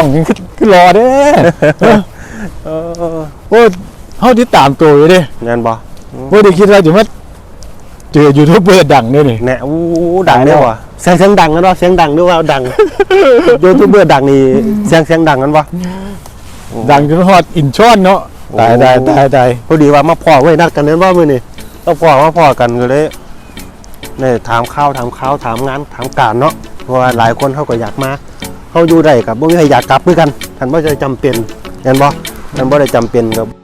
ต้องขึ้นขึ้นรอเด้เออโอ้เฮาติดตามตัวอยู่เด้งินบ่บ่ได้คิดว่าจะมาเจอยูทูบเบอร์ดังเนี่ยนี่แหน่อู้ดังเนี่ยว่ะเสียงเสียงดังกันวะเสียงดังด้วยว่าดังยูทูบเบอร์ดังนี่เสียงเสียงดังกันวะดังจนฮอดอินช่อนเนาะตายตายตายตายพอดีว่ามาพ่อไว้นัดกันเน้นว่ามือนี่ต้องพ่อมาพ่อกันก็เลยเนี่ยถามข้าวถามข้าวถามงานถามการเนาะเพราะว่าหลายคนเขาก็อยากมา เขาอยู่ได้กับบ่มีใครอยากกลับมือกันท่านบ่ได้จำเป็นเห็นบ่ท่านบ่ได้จำเป็นกับ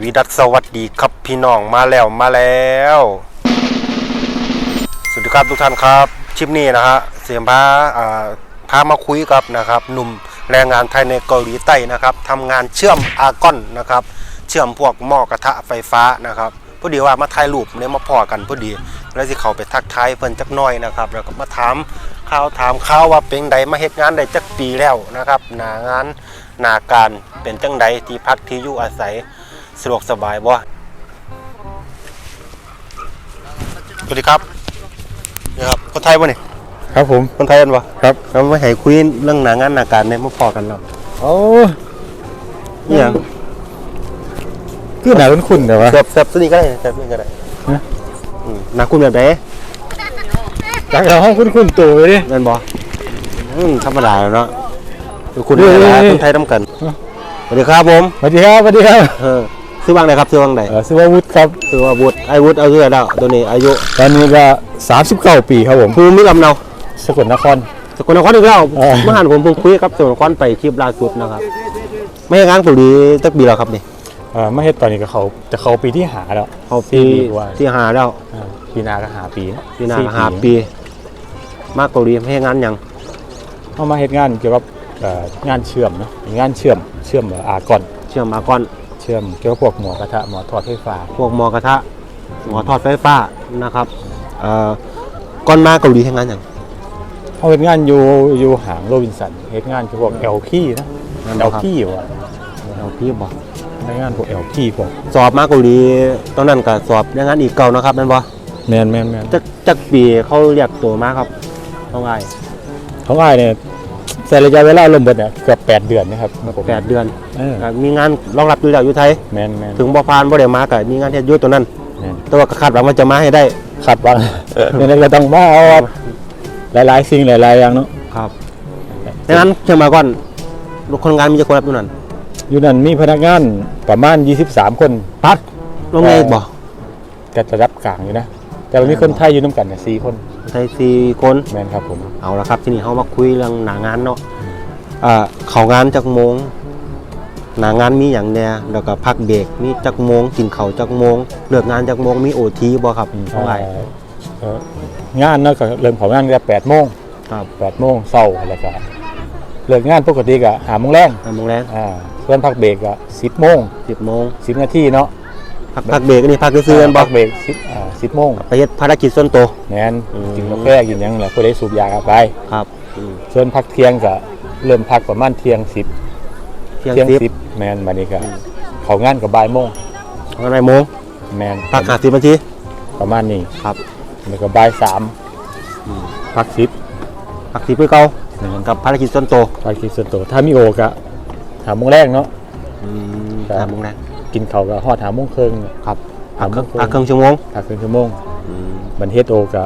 วีดัสสวัสดีครับพี่น้องมาแล้วมาแล้ว สวัสดีครับทุกท่านครับคลิปนี้นะฮะเสียงพาพามาคุยกับนะครับหนุ่มแรงงานไทยในเกาหลีใต้นะครับทำงานเชื่อมอาร์กอนนะครับเชื่อมพวกหม้อกระทะไฟฟ้านะครับพอดีว่ามาถ่ายรูปเนี่ยมาพอกันพอดีแล้วสิเขาไปทักทายเพิ่นจักน้อยนะครับแล้วก็มาถามข่าวถามข่าวว่าเป็นใดมาเฮ็ดงานได้จักปีแล้วนะครับหนางานหนาการเป็นจังใดที่พักที่อยู่อาศัย สะดวกสบายบ่สวัสดีครับนี่ครับคนไทยบ่นี่ครับผมคนไทยกันบ่ครับเรามาให้คุยเรื่องหนางานหนาการเนี่ยมาพอกันแล้วโอ้นี่หยังคือหนาคุ้นๆแต่ว่าเสียบเสียบตัวนี้ก็ได้เสียบนี่ก็ได้ฮะอืมหนาคุณแบบไหนจากเราห้องคุ้นๆตัวเลยดิแม่นบ่อืมธรรมดาแล้วเนาะคือคุณเอ้ยธรรมดาเอ้ยคนไทยนํกันฮะสวัสดีครับผมสวัสดีครับสวัสดีครับเออ ซื้อวางไหนครับซื้อวางไหนเอ่อชื่อว่าวุฒิครับ ซื้อว่าบุตรไอ้วุฒิเอาเรื่อแล้วตัวนี้อายุตอนนี้ก็39ปีครับผมภูมิลำเนาสกลนคร สกลนครอีกแล้วเออ เมื่อหันผมเพิ่งคุยกับสกลนครไปคลิปล่าสุดนะครับ ไม่ให้งานเกาหลีจักปีแล้วครับนี่เอ่อมาเฮ็ดตอนนี้ก็เขาจะเขาปีที่หาแล้วเขาสี่ปีปีกว่าที่หาแล้วอ่าปีหนาก็หาปีเนอะปีหน้าสี่ก็หาปี มากเกาหลีไม่ให้งานหยังเข้ามาเฮ็ดงานเกี่ยวกับเอ่องานเชื่อมเนาะเป็นงานเชื่อมเชื่อมเอ่ออาร์กอนเชื่อมมาก่อน เชื่อมเกี่ยวกับพวกหมอกระทะหมอทอดไฟฟ้าพวกหมอกระทะหมอทอดไฟฟ้านะครับเอ่อก่อนมาเกาหลีให้งานหยังเขาเฮ็ดงานอยู่อยู่หางโรบินสันเฮ็ดงานเกี่ยวกับพวก LP นะ LP ว่ะเราพี่บอกเฮ็ดงานพวก LP พวกสอบมาเกาหลีตอนนั้นก็สอบยังงานอีกเก่านะครับนั่นบ่แม่นแม่นแม่นจักจักปีเขาเรียกตัวมาครับต้องไงของอ้ายเนี่ย ใส่ระยะเวลารวมเบิดเนี่ยเกือบ8เดือนนะครับครับผมแปดเดือนเออก็มีงานรองรับอยู่แล้วอยู่ไทย แม่นแม่นถึงบ่ผ่านบ่ได้มาก็มีงานเฮ็ดอยู่ตัวนั้น แม่นแต่ว่าก็คาดหวังว่าจะมาให้ได้ ขัดวัง เนี่ยก็ต้องมาเอาหลายๆสิ่งหลายๆอย่างเนาะครับดังนั้นเชื่อมาก่อนลูกคนงานมีจะคนรับอยู่นั่นอยู่นั่นมีพนักงานประมาณ 23 คนปัดลงไงบ่ก็จะรับกลางอยู่นะ แต่ว่ามีคนไทยอยู่น้ำกันเนี่ยสี่คนไทยสี่คนแม่นครับผมเอาละครับ ที่นี่เขามาคุยเรื่องหนางานเนาะอ่าเขางานจักโมงหนางานมีอย่างแน่แล้วก็พักเบรกมีจักโมงกินเขาวจักโมงเลิกงานจักโมงมีโอทีบ่ครับเท่าไหร่เอ่องานเนาะก็เริ่มของงานก็8โมงครับ8โมงเช้าแล้วก็เลิกงานปกติก็5โมงแรงห้าโมงแรงอ่าส่วนพักเบรกก็10โมงสิบโมง10นาทีเนาะ พักพักเบรกอันนี่พักซื้อๆกันบ่พักเบรก10อ่า10โมงไปเฮ็ดภารกิจส่วนตัวแม่นอืมกินกาแฟกินหยังแหละผู้ใดสูบยาก็ไปครับอืมส่วนพักเที่ยงก็เริ่มพักประมาณเที่ยง10เที่ยงเที่ยงสิบสิบแมนบัดนี้ก็เขางานกับบ่ายโมงอะไรโมงแมนพักห้าสิบนาทีประมาณนี้ครับแล้วก็บ่ายสามอืมพักสิบพักสิบเพื่อเก่าแม่นกับภารกิจส่วนตัวพักสิบส่วนตัวถ้ามีโอก็หาโมงแรกเนาะอืมครับห้าโมงแรง กินเขาวก็ฮอดหาโมงครึ่งครับหาพักโมครึ่งงครึ่งพักครึ่งชั่วโมงพักครึ่งชั่วโมงอืมบันเฮดโอก็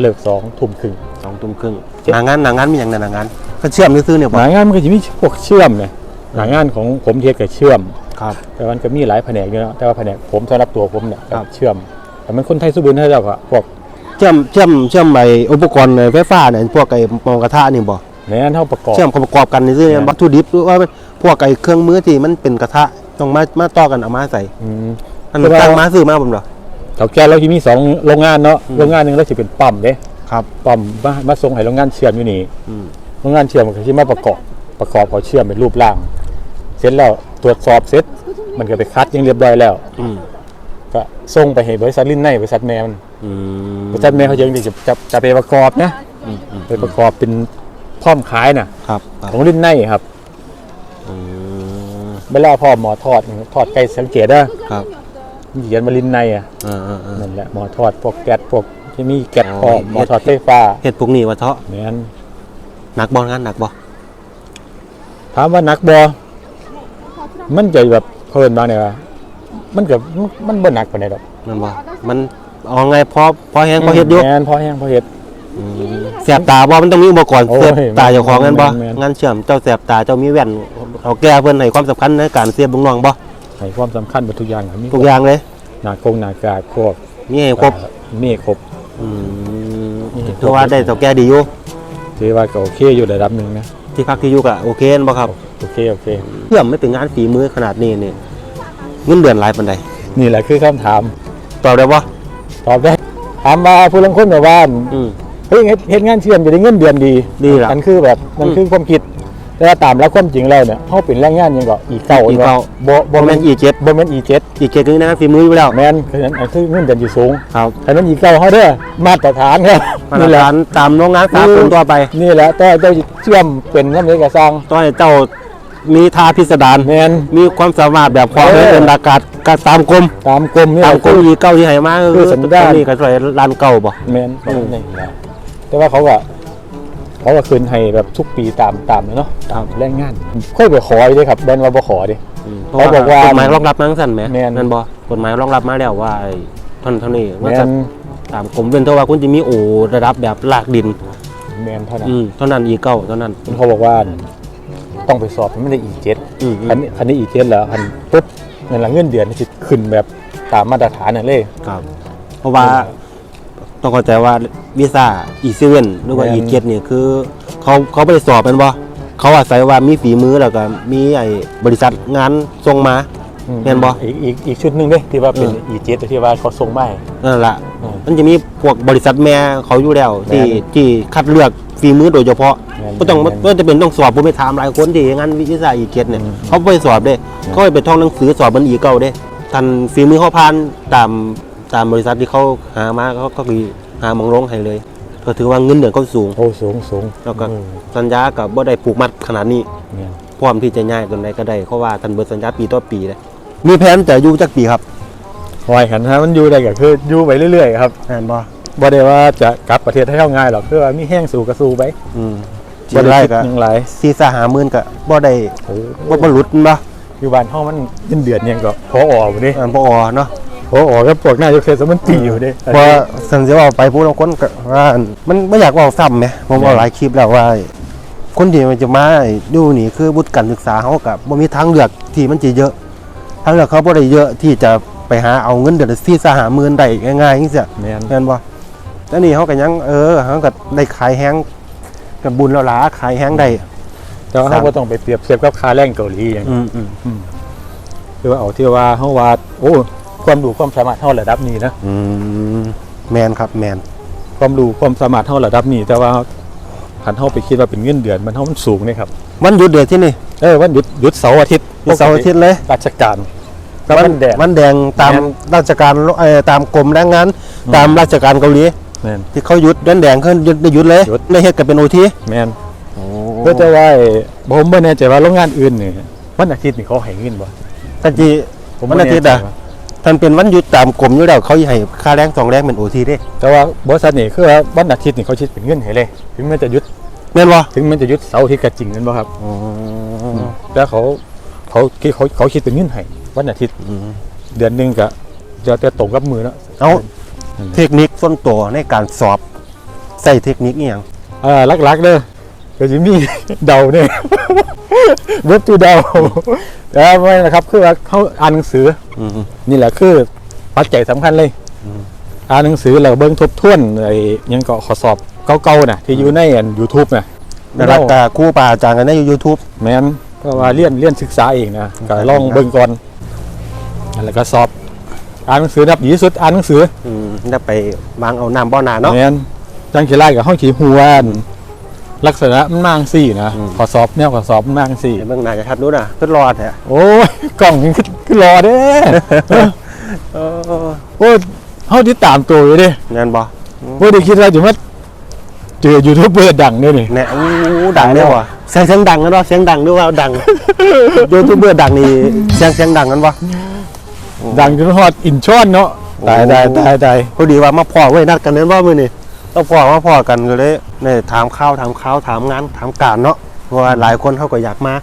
เลิกสองทุ่มครึ่ง สองทุ่มครึ่งหนางานหนางานมีอย่างในหนางานก็เชื่อมซื้อๆเนี่ยหบ่นางานมันก็จะมีพวกเชื่อมเนี่ยหนางานของผมเทียกับเชื่อม ครับ แต่มันก็มีหลายแผนกอยู่นะแต่ว่าแผนกผมสำหรับตัวผมเนี่ยครับ เชื่อม แต่มันคนไทยสุบินให้เราก็พวกเชื่อมเชื่อมเชื่อมไอ้อุปกรณ์ไฟฟ้าเนี่ยพวกไอ้หมอกระทะนี่บ่ในนั้นเท่าประกอบ เชื่อมประกอบกันนี่ซื้อเนี่ยวัตถุดิบหรือว่าพวกไอ้เครื่องมือที่มันเป็นกระทะ ต้องมามาต่อกันเอามาใส่อืม อันนั้นตั้งมาซื้อมาผมเหรอ เถาแก่เราจะมีสองโรงงานเนาะโรงงานหนึ่งเราจะเป็นปั๊มเด้ครับ ปั๊มมามาส่งให้โรงงานเชื่อมอยู่นี่อืม โรงงานเชื่อมมันก็จะมาประกอบประกอบเขาเชื่อมเป็นรูปร่าง เสร็จแล้วตรวจสอบเสร็จมันก็ไปคัดอยังเรียบร้อยแล้วอืม ก็ส่งไปให้บริษัทลิ้นในบริษัทแม่มันอืมบริษัทแม่เขาจะจะจะจะไปประกอบนะอืมอืมไปประกอบเป็นพร้อมขายน่ะ ครับครับของลิ้นในครับอืม เวลาพ่อหมอทอดทอดไก่สังเกตนะครับมันเขียนมาลิ้นในอะอ่าอ่าอ่านั่นแหละหมอทอดพวกแก๊สพวกที่มีแก๊สอ๋อพร้อมหมอทอดไฟฟ้าเฮ็ดพวกนี้ว่าเถาะแม่นหนักบ่งานหนักบ่ถามว่านักบอมันจะแบบเพิ่นบางเนี่ยว่ามันก็มันบ่หนักปานใดดอกนั่นบ่มันเอาไงพอพอแห้งพอเฮ็ดอยู่แม่นพอแห้งพอเฮ็ด แสบตาบ่มันต้องมีอุปกรณ์โอ้ยเสียบตาเจ้าของกันบ่แม่นๆงานเชื่อมเจ้าแสบตาเจ้ามีแว่นเอาแก้เพิ่นให้ความสำคัญในการเสียบลูกน้องบ่ให้ความสำคัญหมดทุกอย่างครับมีทุกอย่างเลยหน้ากงหน้ากากพวกมีให้ครบอ่ามีครบอืมมีให้ครบถือว่าได้เจ้าแก่ดีอยู่ถือว่าก็โอเคอยู่ระดับหนึงนะที่พักที่อยู่ก็โอเคแม่นบ่ครับโอเคโอเคเชื่อมไม่เป็นงานฝีมือขนาดนี้นี่เงินเดือนหลายปานใดนี่แหละคือคำถาม ตอบได้บ่ตอบได้ถามว่าผู้ลางคนแบบว่าอืม เฮ้ยเฮ็ดเฮ็ดงานเชื่อมจะได้เงินเดือนดีดีล่ะมันคือแบบมันอืมคือความคิดแต่ว่าตามแล้วความจริงแล้วเนี่ยเฮาเป็นแรงงานหยังก็อีเก่าอีเก่าบ่บ่บ่แม่แม่นนอีเจ็ดบ่แม่นอีเจ็ดอีเจ็ดคือนะฝีมืออยู่แล้วแม่นคือนั้นอันคือเงินเดือนอยู่สูงครับถ้านั้นอีเก่าเฮาเด้อมาตรฐานครับมาตรนี่แหละฐานตามโรงงานสากลตัวไปนี่แหละแต่เจ้าเชื่อมเป็นนำเอกสร้างต้องให้เจ้ามีท่าพิสดารแม่น มีความสามารถแบบความเออเดินอากาศก็ตามกรมตามกรมนี่ตามกรมอีเก้าที่ให้มาคือสัญญาณ ตอนนี้ก็ช่วยร้านเก่าบ่แม่นอืมนี่แหละ แต่ว่าเขาก็เขาก็คืนให้แบบทุกปีตามตามเนาะตามแรงงานค่อยไปขออยู่เด้ครับแบนว่าบ่ขอเด้เขาบอกว่ากฎหมายรองรับมาจังซั่นแหมแม่นนั่นบ่กฎหมายรองรับมาแล้วว่าไอ้ท่านเท่านี้ว่าแม่จะนตามกรมเป็นเท่าว่าคุณจะมีโอระดับแบบลากดินแม่นเท่านั้นอืมเท่านั้นอีเก้าเท่านั้นเขาบอกว่าต้องไปสอบให้มันได้อีเจ็ดอืมอืมคันนี้คันนี้อีเจ็ดแล้วคันปุ๊บเงินหลังเงินเดือนนี่สิขึ้นแบบตามมาตรฐานนั่นเลยครับ เพราะว่า ต้องเข้าใจว่าวีซ่าอีเซเว่นหรือว่าแม่นอีเกตเนี่ยคือเขาเขาไม่ได้สอบเป็นบ่เขาอาศัยว่ามีฝีมือแล้วก็มีไอ้บริษัทงานส่งมาแม่นบ่อีกอีกอีกชุดหนึงเด้ที่ว่าเป็นเอออีเจ็ดที่ว่าเขาส่งมาให้นั่นแหละอืมมันจะมีพวกบริษัทแม่เขาอยู่แล้วที่แม่นที่คัดเลือกฝีมือโดยเฉพาะแม่นก็ต้องแม่นก็จะเป็นต้องสอบผมไปถามหลายคนที่งานวิชาอีเกตเนี่ยอืมเขาไปสอบเด้เขาไปท่องหนังสือสอบมันอีเก่าเด้ทันฝีมือเขาผ่านตาม ตามบริษัทที่เขาหามาเขาก็คือหาหมองลงให้เลยก็ถือว่าเงินเดือนเขาสูง โอ้สูงสูงแล้วก็อืมสัญญากับบ่ได้ผูกมัดขนาดนี้เนี่ยพร้อมที่จะย้ายตรงไหนก็ได้เพราะว่าทันเบิดสัญญาปีต่อปีเลยมีแผนจะอยู่จักปีครับคอยขันฮะมันอยู่ได้ก็คืออยู่ไปเรื่อยๆครับแผนบ่บ่ได้ว่าจะกลับประเทศให้เท่าง่ายหรอกคือว่ามีแห้งสู่ก็สู่ไปอืมบ่บ่ได้ได้คิดก็หยังหลายซีซ่าหาหมื่นก็บ่ได้โอ้บ่บ่หลุดบ่อยู่บ้านเฮามันเงินเดือนหยังก็พอออกบ่เด้อ่าบ่ออเนาะ พอออกก็พวกนายกเทศมนตรีอยู่เด้เพราะสันสิว่าไปผู้ลางคนก็ว่ามันบ่อยากเว้าซ้ำแหมผมเอาหลายคลิปแล้วว่า คนที่มันจะมาดูนี่คือบุตรการศึกษาเขากับบ่มีทางเลือกที่มันจะเยอะทางเลือกเขาบ่ได้เยอะที่จะไปหาเอาเงินเดือนซีซ่าหาหมื่นได้ง่ายๆจังซี่แม่นแม่นบ่แล้วนี่เขาก็ยังเออเขาก็ได้ขายแฮงกับบุญแล้วล่ะขายแฮงได้แต่ว่าสาเฮามบ่ต้องไปเปรียบเทียบกับค่าแรงเกาหลีอย่างอืมอืมคือว่าเอาที่ว่าเฮาว่าโอ้ ความรู้ความสามารถเฮาระดับนี้นะอืมแมนครับแมนความรู้ความสามารถเฮาระดับนี้ แต่ว่าคันเฮาไปคิดว่าเป็นเงินเดือนมันเฮามันสูงนี่ครับวันหยุดเดือนที่นี่เออวันหยุดหยุดเสาร์อาทิตย์เสาร์อาทิตย์เลยราชการแล้ววันแดดวันแดงตามแม่นราชการเอ่อตามกรมแรงงานอืมตามราชการเกาหลีแม่นที่เขาหยุดวันแดงเขาหยุดได้หยุดเลยหยุดได้เฮ็ดกันเป็นโอทีแม่นเพื่อจะว่าไอ้ผมบ่แน่ใจว่าโรงงานอื่นนี่วันอาทิตย์นี่เขาให้เงินบ่ ทันทีผมวันบ่อาทิตย์อะแใจว่า ท่านเป็นวันหยุดตามกรมอยู่แล้วเขาให้ค่าแรงสองแรงเป็นโอทีเด้แต่ว่าบริษัทนี่คือว่าวันอาทิตย์นี่เขาคิดเป็นเงินให้เลย ถึงมันจะหยุดแม่นบ่ถึงมันจะหยุดเสาร์อาทิตย์ก็จริงนั่นบ่ครับแต่เขาเขาเขาเขาคิดเป็นเงินให้วันอาทิตย์อืมเดือนหนึงก็จะจะตรงกับมือเนาะเอาเทคนิคส่วนตัวในการสอบใส่เทคนิคอีหยังเออลักๆเด้อ ก็จะมีเดาเนี่ยเว็บที่เดาแต่ว่าไม่นะครับ คือว่าเขาอ่านหนังสืออืมนี่แหละคือปัจจัยสำคัญเลยอ่านหนังสือแล้วเบิ่งทบทวนไอ้หยังก็ข้อสอบเก่าๆน่ะ ที่อยู่ในอัน YouTube น่ะได้รับกับครู่ป่าอาจารย์กันในยูทูบแม่นเพราะว่าเรียนเรียนศึกษาเองนะก็ลองเบิ่งก่อนแล้วก็สอบอ่านหนังสือนับดีที่สุดอ่านหนังสืออืมได้ไปวางเอาน้ำบ่อนาเนาะแม่นจังขี้ไล่กับห้องขี้หัวอัน ลักษณะมันมางสี่นะอืมข้อสอบแนวข้อสอบมันมางสี่เดี๋ยวเบิ่งหน้าจะทัดรู้น่ะทดรอดแท้โอ้ยกล่องยังคือรอเด้เออโอ้ยเฮาติดตามตัวอยู่เด้เงินบ่บ่ได้คิดว่าจะมาเจอยูทูบเบอร์ดังเนี่ยนี่เนี่ยอู้ดังเนี่ยว่ะเสียงเสียงดังกันวะเสียงดังด้วยว่าดังยูทูบเบอร์ดังนี่เสียงเสียงดังกันวะดังจนฮอดอินชอนเนาะตายตายตายตายพอดีว่ามาพ่อไว้นัดกันเน้นว่ามื้อนี้ ต้องพ่อมาพ่อกันก็เลยเนี่ยถามข้าวถามข้าวถามงานถามการเนาะเพราะว่าหลายคนเขาก็อยากมา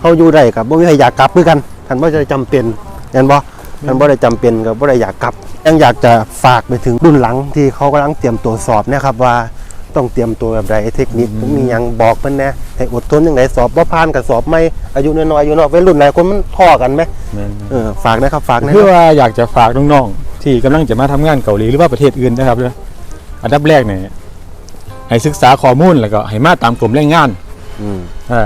เขาอยู่ได้กับบ่มีใครอยากกลับด้วยกันท่านบ่ได้จำเป็นเห็นบ่ท่านบ่ได้จำเป็นกับบ่ได้อยากกลับ ยังอยากจะฝากไปถึงรุ่นหลังที่เขากำลังเตรียมตัวสอบเนะครับว่าต้องเตรียมตัวแบบใดเทคนิคมีหยังบอกเพิ่นแหน่ให้อดทนจังไดสอบบ่ผ่านก็สอบไม่อายุน้อยๆอายุน้อยวัยรุ่นหลายคนมันท้อกันไหมแม่นเออฝากนะครับฝากนะคคือรับว่าอยากจะฝากน้องๆที่กำลังจะมาทำงานเกาหลีหรือว่าประเทศอื่นนะครับเด้ ออันดับแรกเนี่ยให้ศึกษาข้อมูลแล้วก็ให้มาตามกลุ่มแรงงานอืมอ่า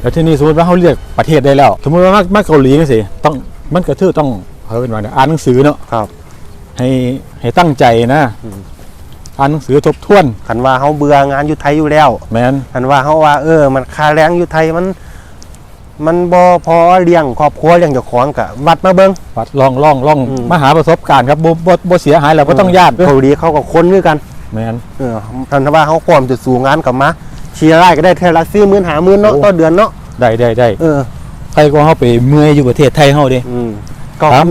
แล้วที่นี่สมมติว่าเขาเรียกประเทศได้แล้ว สมมติว่ามามาเกาหลีก็สิต้องมันก็คือต้องเขาเป็นว่าเนี่ยอ่านหนังสือเนาะครับให้ให้ตั้งใจนะอืมอ่านหนังสือทบทวนคันว่าเขาเบื่องานอยู่ไทยอยู่แล้วแมนคันว่าเขาว่า เออ มันค่าแรงอยู่ไทยมัน มันบ่พอเลี้ยงครอบครัวเลี้ยงเจ้าของกะวัดมาเบิ่ง วัดลองลองลองอืม มาหาประสบการณ์ครับบ่บ่บ่เสียหายแล้วก็ต้องญาติเกาหลีเขาก็คนคือกัน แมน เออคันว่าเขาพร้อมจะสู่งานกลับมาเชียร์ไล่ก็ได้เทอละสี่หมื่นหาหมื่นเนาะโอ้ ต่อเดือนเนาะได้ได้ได้เออใครก็เฮาไปเมื่อยอยู่ประเทศไทยเฮาเด้ อืมก็ครับ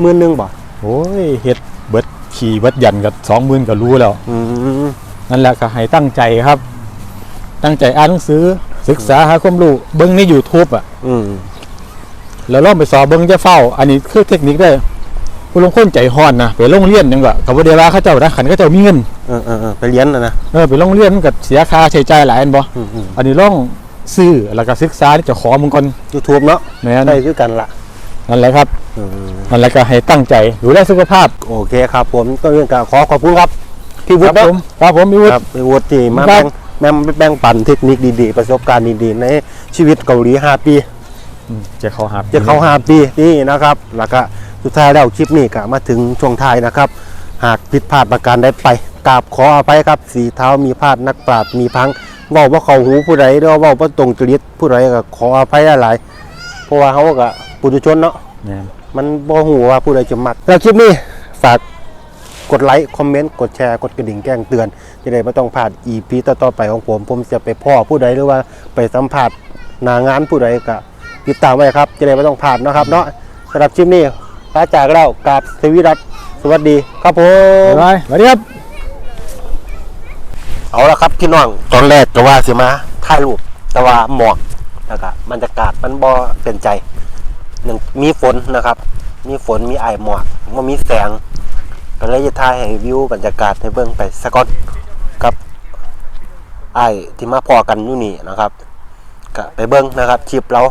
หมื่นหนึงบ่โอ้ยเฮ็ดเบิดขี่เบิดยันกับ20,000ก็รู้แล้ว อืมนั่นแหละก็ให้ตั้งใจครับ ตั้งใจอ่านหนังสือศึกษาหาความรู้เบิ่งใน YouTube อะ อืมแล้วลองไปสอบเบิ่งจะเฝ้า อันนี้คือเทคนิคได้อ ผู้ลงคนใจฮ้อนนะไปโรงเรียนจังก็ก็บ่ได้ว่าเขาเจ้านะคันเขาเจ้ามีเงินเออเออเออไปเรียนนะนะเออไปโรงเรียนมันก็เสียค่าใช้จ่ายหลายอันบ่อืมอืมอันนี้ลองซื้อแล้วก็ศึกษาที่เจะขอมึงก่อนยูทูบเนาะแม่นได้คือกันละนั่นแหละครับอืมนั่นแหละก็ให้ตั้งใจดูแลสุขภาพ โอเคครับ ผมก็เรื่องการขอขอบคุณครับพี่ควุรัฒิบเนาะผมครับผมมีวุฒิครับพี่วุฒิที่มาครัแบ่บงแบ่งแบ่งปันเทคนิคดีๆ ประสบการณ์ดีๆ ในชีวิตเกาหลี5ปีอืมจะเข้าหาจะเข้า5ปีนี่นะครับแล้วก็ สุดท้ายแล้วคลิปนี้ก็มาถึงช่วงท้ายนะครับ หากผิดพลาดประการใดไปกราบขออภัยครับ สีเท้ามีพลาดนักปราดมีพังเว่าว่าเขาหูผู้ใดหรือว่าเว่าว่าตรงจริตผู้ใดก็ขออภัยหลายๆเพราะว่าเขาก็ปุถุชนเนาะแม่นมันบ่หูว่าผู้ใดจะมัก แล้วคลิปนี้ฝากกดไลค์คอมเมนต์กดแชร์กดกระดิ่งแจ้งเตือน จะได้ไม่ต้องพลาด EP ต่อๆไปของผม ผมจะไปพ่อผู้ใดหรือว่าไปสัมผัสหนางานผู้ใดก็ติดตามไว้ครับ จะได้ไม่ต้องพลาดเนาะครับเนาะสำหรับคลิปนี้ พระจากเรากับสวิรัตสวัสดีครับผมบ๊ายบายสวัสดีครับ เอาละครับพี่น้องตอนแรกก็ว่าสิมาถ่ายรูปแต่ว่าหมอกแล้วก็บรรยากาศมันบ่เป็นใจหนึ่งมีฝนนะครับ มีฝนมีไอายหมอกมันมีแสงก็เลยจะถ่ายให้วิวบรรยากาศให้เบิ่งไปสกอตกับไอ้ายที่มาพอกันอยู่นี่นะครับก็ไปเบิ่งนะครับคลิปเรา